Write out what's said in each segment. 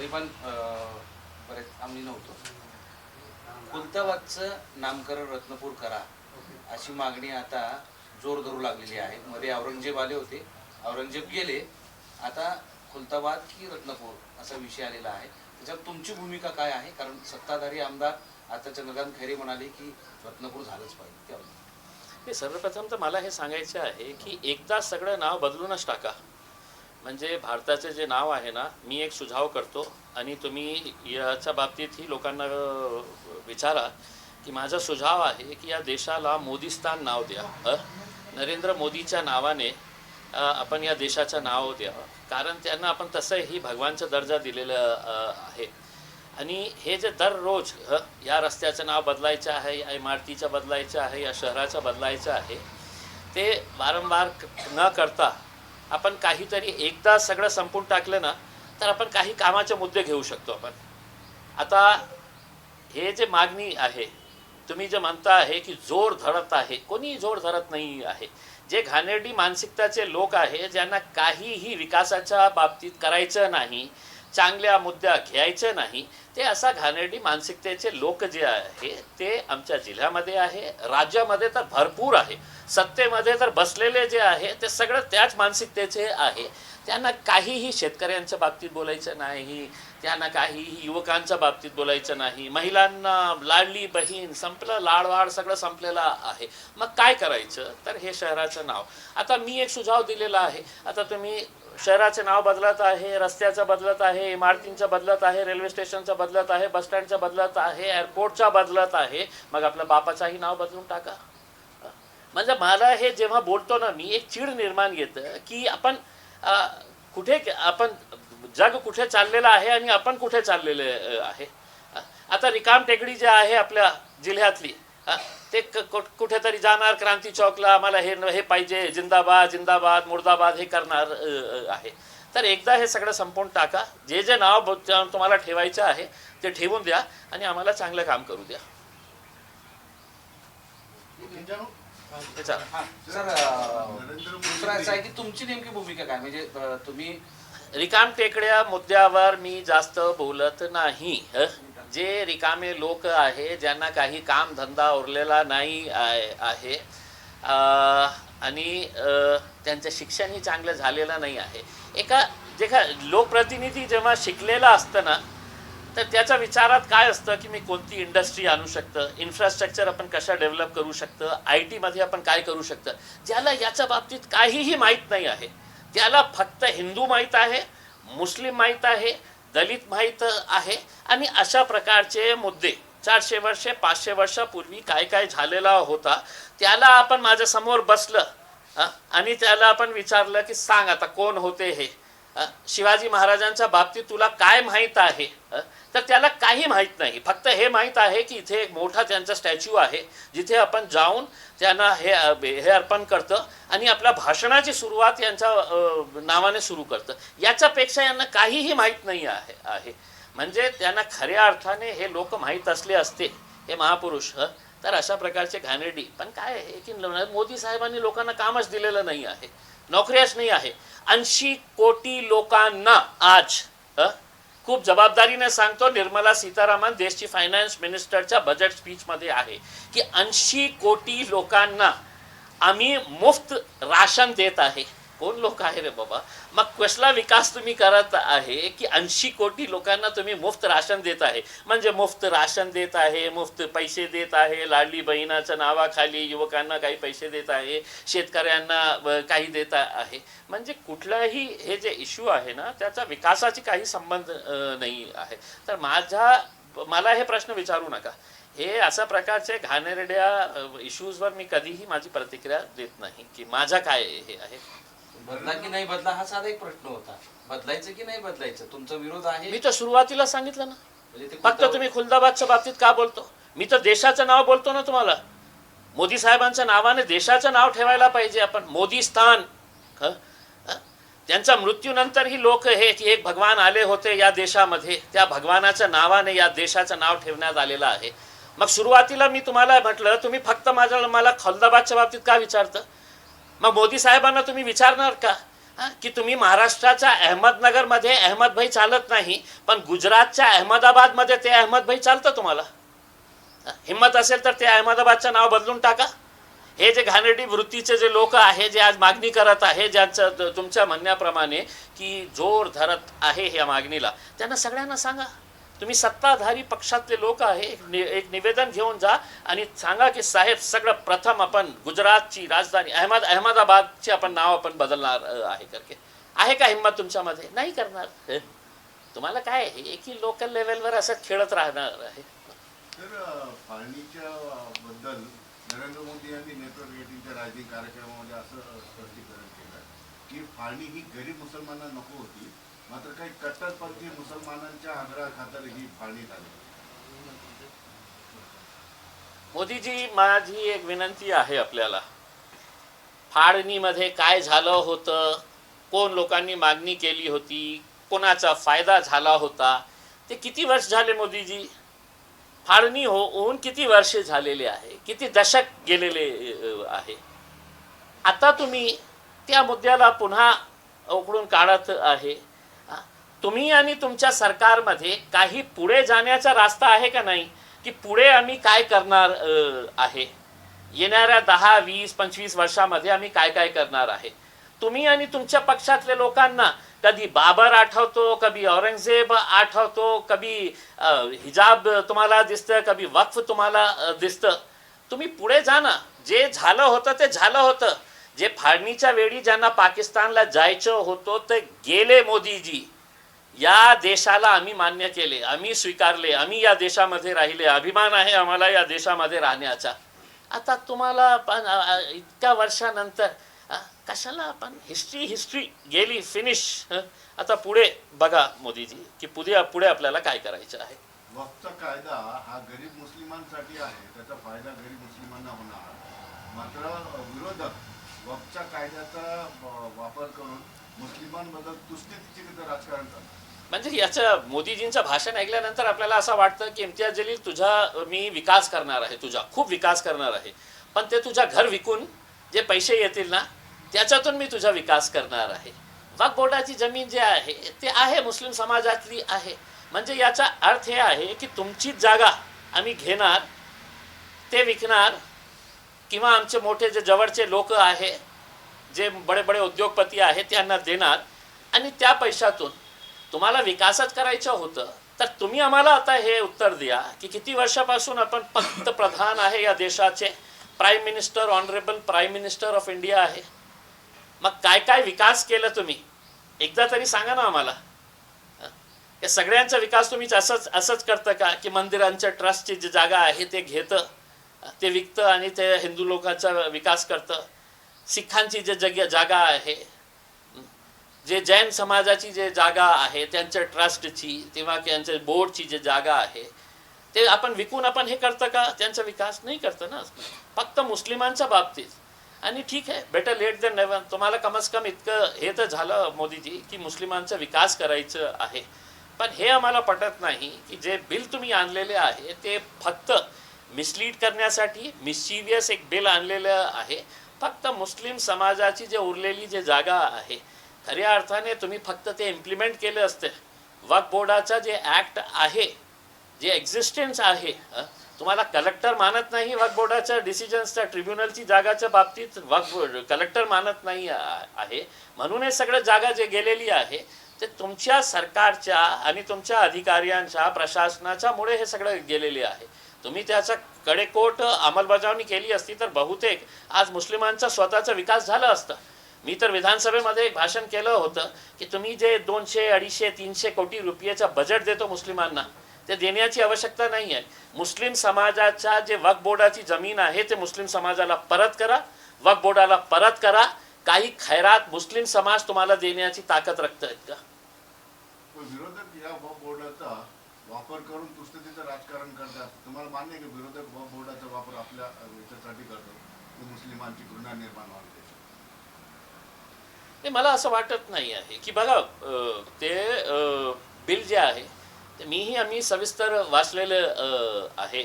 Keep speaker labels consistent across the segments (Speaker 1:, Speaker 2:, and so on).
Speaker 1: तरी पण बरेच आम्ही नव्हतो. खुलताबादचं नामकरण रत्नपूर करा अशी मागणी आता जोर धरू लागलेली आहे. मध्ये औरंगजेब आले होते. औरंगजेब गेले. आता खुलताबाद की रत्नपूर असा विषय आलेला आहे. त्याच्यात तुमची भूमिका काय आहे? कारण सत्ताधारी आमदार आता चंद्रकांत खैरे म्हणाले की रत्नपूर झालंच पाहिजे. त्यावर
Speaker 2: हे सर्वप्रथम तर मला हे सांगायचं आहे की एकदा सगळं नाव बदलूनच टाका. म्हणजे भारताचे जे नाव आहे ना मी एक सुझाव करतो आणि तुम्ही याच्या बाबतीतही लोकांना विचारा की माझा सुझाव आहे की या देशाला मोदीस्तान नाव द्या नरेंद्र मोदीच्या नावाने आपण या देशाचं नाव द्यावं. कारण त्यांना आपण तसंही भगवानचा दर्जा दिलेला आहे. आणि हे जे दररोज या रस्त्याचं नाव बदलायचं आहे या इमारतीचं बदलायचं आहे या शहराचं बदलायचं आहे ते वारंवार न करता आपण काहीतरी एकदा सगळं संपून टाकलं ना तर आपण काही कामाचे मुद्दे घेऊ शकतो आपण. आता हे जे मागणी आहे तुम्ही जे म्हणता आहे की जोर धरत आहे कोणी जोर धरत नाही आहे. जे घाणेरडी मानसिकताचे लोक आहे ज्यांना काहीही विकासाच्या बाबतीत करायचं नाही चांगल्या मुद्द्या घ्यायचे नाही ते असा घाणेरडी मानसिकतेचे लोक जे आहे ते आमच्या जिल्ह्यामध्ये आहे राज्यामध्ये तर भरपूर आहे. सत्तेमध्ये तर बसलेले जे आहे ते सगळं त्याच मानसिकतेचे आहे. त्यांना काहीही शेतकऱ्यांच्या बाबतीत बोलायचं नाही त्यांना काहीही युवकांच्या बाबतीत बोलायचं नाही. महिलांना लाडली बहीण संपलं लाडवाड सगळं संपलेलं आहे. मग काय करायचं? तर हे शहराचं नाव. आता मी एक सुझाव दिलेला आहे. आता तुम्ही शहराचे नाव बदलत आहे रस्त्याचं बदलत आहे इमारतींचं बदलत आहे रेल्वे स्टेशनचं बदलत आहे बसस्टँडचं बदलत आहे एअरपोर्टचा बदलत आहे. मग आपल्या बापाचाही नाव बदलून टाका. म्हणजे मला हे जेव्हा बोलतो ना मी एक चीड निर्माण घेतं की आपण कुठे आपण जग कुठे चाललेलं आहे आणि आपण कुठे चाललेले आहे. आता रिकाम टेकडी जे आहे आपल्या जिल्ह्यातली ते कुठेतरी जाणार क्रांती चौकला आम्हाला हे हे पाहिजे जिंदाबाद जिंदाबाद मुर्दाबाद हे करणार आहे. तर एकदा हे सगळं संपवून टाका. जे जे नाव तुम्हाला ठेवायचं आहे ते ठेवून द्या आणि आम्हाला चांगलं काम करू द्या.
Speaker 1: सर अं, दुसरं असं आहे की तुमची नेमकी भूमिका काय? म्हणजे तुम्ही
Speaker 2: रिकाम टेकड्या मुद्द्यावर मी जास्त बोलत नाही जे रिकामे लोक आहे ज्यांना काही काम धंदा उरलेला नाही आहे आणि त्यांचं शिक्षणही चांगलं झालेलं नाही आहे. एका जे का लोकप्रतिनिधी जेव्हा शिकलेला असतं ना तर त्याच्या विचारात काय असतं की मी कोणती इंडस्ट्री आणू शकतं? इन्फ्रास्ट्रक्चर आपण कशा डेव्हलप करू शकतं? आय टीमध्ये आपण काय करू शकतं? ज्याला याच्या बाबतीत काहीही माहीत नाही आहे. त्याला फक्त हिंदू माहीत आहे मुस्लिम माहीत आहे दलित माहीत आहे आणि अशा प्रकारचे मुद्दे चारशे वर्षे पाचशे वर्षापूर्वी काय काय झालेला होता त्याला आपण माझ्यासमोर बसलं आणि त्याला आपण विचारलं की सांग आता कोण होते हे? शिवाजी महाराजांच्या बाबतीत तुला काय माहीत आहे? तर त्याला काही माहीत नाही. फक्त हे माहीत आहे की इथे एक मोठा त्यांचा स्टॅच्यू आहे जिथे आपण जाऊन त्यांना हे हे अर्पण करतं आणि आपल्या भाषणाची सुरुवात यांच्या नावाने सुरू करतं. याच्यापेक्षा यांना काहीही माहीत नाही आहे आहे. म्हणजे त्यांना खऱ्या अर्थाने हे लोक माहीत असले असते हे महापुरुष तर अशा प्रकारचे घाणेरडी. पण काय आहे की मोदी साहेबांनी लोकांना कामच दिलेलं नाही आहे. नोकऱ्याच नाही आहे. ऐंशी कोटी लोकांना आज खूप जबाबदारीने सांगतो निर्मला सीतारामन देशची फायनान्स मिनिस्टरच्या बजेट स्पीचमध्ये आहे की ऐंशी कोटी लोकांना आम्ही मुफ्त राशन देत आहे. कोण लोक आहे रे बाबा? मग कसला विकास तुम्ही करत आहे की ऐंशी कोटी लोकांना तुम्ही मुफ्त राशन देत आहे? म्हणजे मुफ्त राशन देत आहे मुफ्त पैसे देत आहे लाडली बहिणाच्या नावाखाली युवकांना काही पैसे देत आहे शेतकऱ्यांना काही देत आहे. म्हणजे कुठलाही हे जे इश्यू आहे ना त्याचा विकासाची काही संबंध नाही आहे. तर माझा मला हे प्रश्न विचारू नका. हे अशा प्रकारचे घाणेरड्या इश्यूजवर मी कधीही माझी प्रतिक्रिया देत नाही. की माझा काय हे आहे?
Speaker 1: बदला की नाही बदला हा साधा एक प्रश्न होता. बदलायचं की नाही बदलायचं? तुमचा विरोध आहे?
Speaker 2: मी तर सुरुवातीला सांगितलं ना.
Speaker 1: म्हणजे ते
Speaker 2: फक्त तुम्ही खुलदाबादच्या बाबतीत का बोलतो? मी तर देशाचं नाव बोलतो ना तुम्हाला. मोदी साहेबांच्या नावाने देशाचं नाव ठेवायला पाहिजे आपण. मोदी स्थान. हं? हं? त्यांच्या मृत्यूनंतरही लोक हे की एक भगवान आले होते या देशामध्ये. त्या भगवानाच्या नावाने या देशाचं नाव ठेवण्यात आलेलं आहे. मग सुरुवातीला मी तुम्हाला म्हटलं तुम्ही फक्त माझ्या मला खुलदाबादच्या बाबतीत का विचारतं? मग मोदी साहेबांना तुम्ही विचारणार का? की तुम्ही महाराष्ट्राच्या अहमदनगरमध्ये अहमद भाई चालत नाही पण गुजरातच्या अहमदाबादमध्ये ते अहमद भाई चालतं तुम्हाला? हिंमत असेल तर ते अहमदाबादचं नाव बदलून टाका. हे जे घाणेरडी वृत्तीचे जे लोक आहे जे आज मागणी करत आहे ज्यांचं तुमच्या म्हणण्याप्रमाणे की जोर धरत आहे ह्या मागणीला त्यांना सगळ्यांना सांगा. तुम्ही सत्ताधारी पक्षातले लोक आहे एक निवेदन घेऊन जा आणि सांगा की साहेब सगळं प्रथम आपण गुजरातची राजधानी अहमद अहमदाबादची आपण नाव आपण बदलणार आहे करके. आहे का हिंमत तुमच्यामध्ये नाही करणार. हे. तुम्हाला काय आहे एकी लोकल लेवलवर असं खेळत राहणार आहे.
Speaker 3: बद्दल नरेंद्र मोदी यांनी नेटवर्क राजकीय कार्यक्रमामध्ये असं स्पष्टीकरण केलं. की फाळणी ही गरीब मुसलमानांना नको होती. मात्र काही कट्टरपंथी मुसलमानांच्या आग्रहा खातर ही फाळणी झाली
Speaker 2: मोदीजी माझी एक विनंती आहे आपल्याला. फाळणीमध्ये काय झालं होतं? कोण लोकांनी मागणी केली होती? कोणाचा फायदा झाला होता? ते किती वर्ष झाले मोदीजी? फाळणी हो होऊन किती वर्षे झालेले आहे? किती दशक गेलेले आहे? आता तुम्ही त्या मुद्द्याला पुन्हा उकडून काढत आहे. तुम्ही आणि तुमच्या सरकारमध्ये काही पुढे जाण्याचा रास्ता आहे का नाही? की पुढे आम्ही काय करणार आहे? येणाऱ्या दहा वीस पंचवीस वर्षामध्ये आम्ही काय काय करणार आहे? तुम्ही आणि तुमच्या पक्षातल्या लोकांना कधी बाबर आठवतो कधी औरंगजेब आठवतो कधी हिजाब तुम्हाला दिसतं कधी वक्फ तुम्हाला दिसतं. तुम्ही पुढे जा ना. जे झालं होतं ते झालं होतं. जे फाळणीच्या वेळी ज्यांना पाकिस्तानला जायचं होतं ते गेले मोदीजी. या देशाला आम्ही मान्य केले आम्ही स्वीकारले आम्ही या देशामध्ये राहिले. अभिमान आहे आम्हाला या देशामध्ये राहण्याचा. आता तुम्हाला पण इतक्या वर्षानंतर कशाला आपण हिस्ट्री हिस्ट्री गेली फिनिश आता पुढे बघा मोदीजी की पुढे पुढे आपल्याला काय करायचं आहे?
Speaker 3: वक्तचा कायदा हा गरीब मुस्लिमांसाठी आहे त्याचा फायदा गरीब मुस्लिमांना होणार. मात्र विरोधक वक्फच्या कायद्याचा वापर करून मुस्लिमांबद्दल तुष्टीचे राजकारण करतात.
Speaker 2: म्हणजे याचं मोदीजींचं भाषण ऐकल्यानंतर आपल्याला असं वाटतं की इम्तियाज जलील तुझा मी विकास करणार आहे तुझा खूप विकास करणार आहे. पण ते तुझ्या घर विकून जे पैसे येतील ना त्याच्यातून मी तुझा विकास करणार आहे. वाघ बोर्डाची जमीन जे आहे ते आहे मुस्लिम समाजातली आहे. म्हणजे याचा अर्थ हे आहे की तुमचीच जागा आम्ही घेणार ते विकणार किंवा आमचे मोठे जे जवळचे लोक आहे जे बडे बडे उद्योगपती आहेत त्यांना देणार आणि त्या पैशातून तुम्हाला विकासच करायचं होतं तर तुम्ही आम्हाला आता हे उत्तर द्या की किती वर्षापासून आपण पंतप्रधान आहे या देशाचे prime minister honourable prime minister of India आहे. मग काय काय विकास केलं तुम्ही? एकदा तरी सांगा ना आम्हाला. या सगळ्यांचा विकास तुम्ही असंच असंच करतं का? की मंदिरांच्या ट्रस्टची जी जागा आहे ते घेतं ते विकतं आणि ते हिंदू लोकांचा विकास करतं. सिखांची जे जग जागा आहे जे जैन समाजाची जे जागा आहे त्यांच्या ट्रस्टची किंवा त्यांच्या बोर्डची जे जागा आहे ते आपण विकून आपण हे करतं का? त्यांचा विकास नाही करतं ना. फक्त मुस्लिमांच्या बाबतीत. आणि ठीक आहे बेटर लेट दॅन नेव्हर तुम्हाला कमस कम इतकं हे तर झालं मोदीजी की मुस्लिमांचा विकास करायचं आहे. पण हे आम्हाला पटत नाही की जे बिल तुम्ही आणलेले आहे ते फक्त मिसलीड करण्यासाठी मिस्चिवियस एक बिल आणलेलं आहे. फक्त मुस्लिम समाजाची जे उरलेली जे जागा आहे खऱ्या अर्थाने तुम्ही फक्त ते इम्प्लिमेंट केले असते. वक्फ बोर्डाचा जे ॲक्ट आहे जे एक्झिस्टन्स आहे तुम्हाला कलेक्टर मानत नाही वक्फ बोर्डाच्या डिसिजन्सच्या ट्रिब्युनलची जागाच्या बाबतीत वक्फ कलेक्टर मानत नाही आहे. म्हणून हे सगळं जागा जे गेलेली आहे ते तुमच्या सरकारच्या आणि तुमच्या अधिकाऱ्यांच्या प्रशासनाच्यामुळे हे सगळं गेलेले आहे. तुम्ही त्याचा कडेकोट अंमलबजावणी केली असती तर बहुतेक आज मुस्लिमांचा स्वतःचा विकास झाला असता. मी तर विधानसभेमध्ये एक भाषण केलं होतं की तुम्ही जे दोनशे अडीचशे तीनशे कोटी रुपयाचा बजेट देतो मुस्लिमांना ते देण्याची आवश्यकता नाही आहे मुस्लिम समाजाच्या जे वक्फ बोर्डाची जमीन आहे ते मुस्लिम समाजाला परत करा वक्फ बोर्डाला परत करा. काही खैरात मुस्लिम समाज तुम्हाला देण्याची ताकद रक्त आहेत का?
Speaker 3: विरोधक या वक्फ बोर्डाचा वापर करून तुष्टीचं राजकारण करतात. तुम्हाला मान्य आहे की विरोधक वक्फ बोर्डाचा वापर आपल्या याच्यासाठी करतो मुस्लिमांची घृणा निर्माण व्हावी.
Speaker 2: नाही मला असं वाटत नाही आहे. की बघा ते बिल जे आहे ते मीही आम्ही सविस्तर वाचलेलं आहे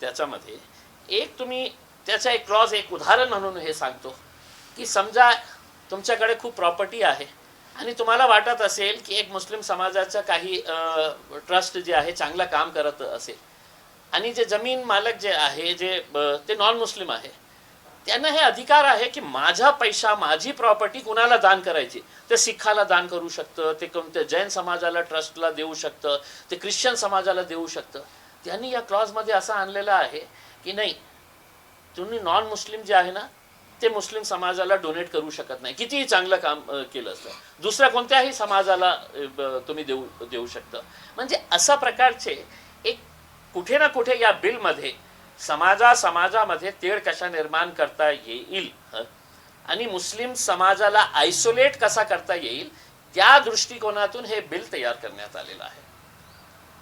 Speaker 2: त्याच्यामध्ये. एक तुम्ही त्याचा एक क्लॉज एक उदाहरण म्हणून हे सांगतो की समजा तुमच्याकडे खूप प्रॉपर्टी आहे आणि तुम्हाला वाटत असेल की एक मुस्लिम समाजाचं काही ट्रस्ट जे आहे चांगलं काम करत असेल. आणि जे जमीन मालक जे आहे जे ते नॉन मुस्लिम आहे त्यांना हे अधिकार आहे की माझा पैसा माझी प्रॉपर्टी कुणाला दान करायची? ते सिखाला दान करू शकतं ते कोणत्या जैन समाजाला ट्रस्टला देऊ शकतं ते ख्रिश्चन समाजाला देऊ शकतं. त्यांनी या क्लॉजमध्ये असं आणलेलं आहे की नाही तुम्ही नॉन मुस्लिम जे आहे ना ते मुस्लिम समाजाला डोनेट करू शकत नाही. कितीही चांगलं काम केलं असतं दुसऱ्या कोणत्याही समाजाला तुम्ही देऊ देऊ शकतं. म्हणजे अशा प्रकारचे एक कुठे ना कुठे या बिलमध्ये समाजा समाजामध्ये तेढ कशा निर्माण करता येईल आणि मुस्लिम समाजाला आयसोलेट कसा करता येईल त्या दृष्टिकोनातून हे बिल तयार करण्यात आलेलं आहे.